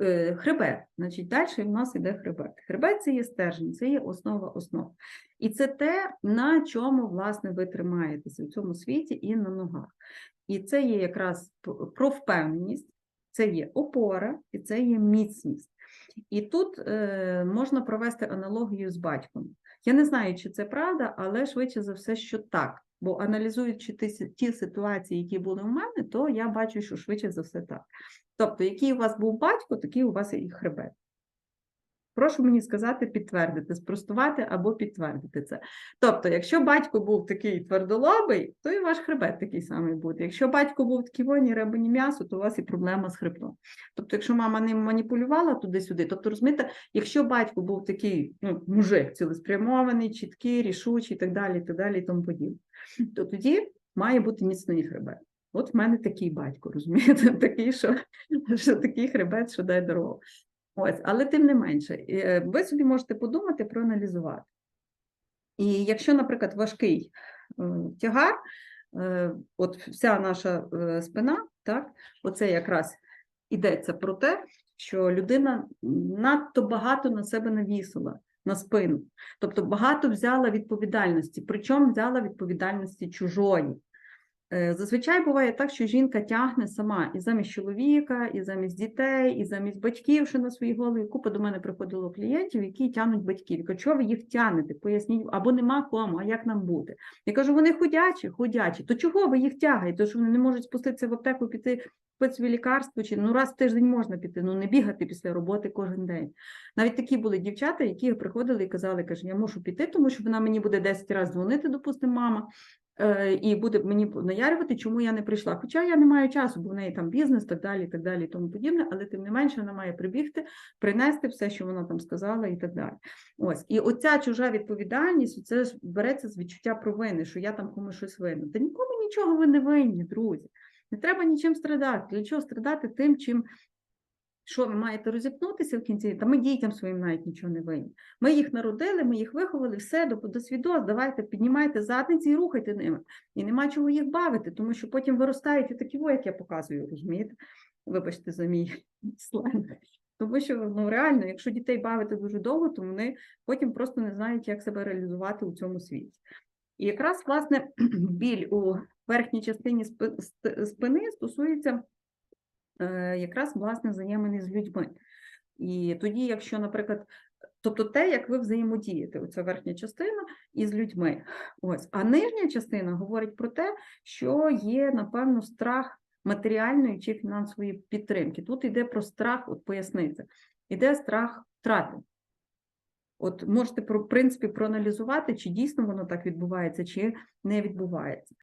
Е, Хребет, значить, далі в нас іде хребет. Хребет це є стержень, це є основа основ. І це те, на чому, власне, ви тримаєтеся в цьому світі і на ногах. І це є якраз про впевненість, це є опора і це є міцність. І тут е, можна провести аналогію з батьком. Я не знаю, чи це правда, але швидше за все, що так. Бо аналізуючи ті, ситуації, які були у мене, то я бачу, що швидше за все так. Тобто, який у вас був батько, такий у вас і хребет. Прошу мені сказати, підтвердити, спростувати або підтвердити це. Тобто, якщо батько був такий твердолобий, то і ваш хребет такий самий буде. Якщо батько був такий воні, риба, м'ясо, то у вас і проблема з хребтом. Тобто, якщо мама ним маніпулювала туди-сюди, тобто, розумієте, якщо батько був такий ну, мужик цілеспрямований, чіткий, рішучий і так далі, і так далі, і тому подібне, то тоді має бути міцний хребет. От в мене такий батько, розумієте, такий, що, що такий хребет, що дай дорогу. Ось, але тим не менше, е, ви собі можете подумати, проаналізувати. І якщо, наприклад, важкий е, тягар, е, от вся наша спина, так, оце якраз йдеться про те, що людина надто багато на себе навісила, на спину. Тобто багато взяла відповідальності, причому взяла відповідальності чужої. Е, Зазвичай буває так, що жінка тягне сама і замість чоловіка, і замість дітей, і замість батьків, що на своїй голові. Купа до мене приходило клієнтів, які тягнуть батьків. Я кажу, чого ви їх тягнете? Поясніть, або нема кому, а як нам бути? Я кажу, вони ходячі, ходячі. То чого ви їх тягаєте? То що вони не можуть спуститися в аптеку, піти купити лікарство, чи ну раз в тиждень можна піти, ну не бігати після роботи кожен день. Навіть такі були дівчата, які приходили і казали, каже, я мушу піти, тому що вона мені буде 10 разів дзвонити, допустимо, мама і буде мені наярювати, чому я не прийшла. Хоча я не маю часу, бо в неї там бізнес, так далі, так далі, і тому подібне, але тим не менше вона має прибігти, принести все, що вона там сказала, і так далі. Ось, і оця чужа відповідальність, це ж береться з відчуття провини, що я там комусь щось винна. Та нікому нічого ви не винні, друзі. Не треба нічим страдати. Для чого страдати тим, чим що ви маєте розіпнутися в кінці, та ми дітям своїм навіть нічого не винні. Ми їх народили, ми їх виховали, все, до, до свідос, давайте піднімайте задниці і рухайте ними. І нема чого їх бавити, тому що потім виростають такі, во, як я показую, розумієте? Вибачте за мій сленг. Тому що ну реально, якщо дітей бавити дуже довго, то вони потім просто не знають, як себе реалізувати у цьому світі. І якраз власне біль у верхній частині спини стосується якраз власне взаємини з людьми. І тоді, якщо, наприклад, тобто те, як ви взаємодієте, оця верхня частина із людьми. Ось, а нижня частина говорить про те, що є, напевно, страх матеріальної чи фінансової підтримки. Тут йде про страх, от поясниця, іде страх втрати. От можете, в принципі, проаналізувати, чи дійсно воно так відбувається, чи не відбувається.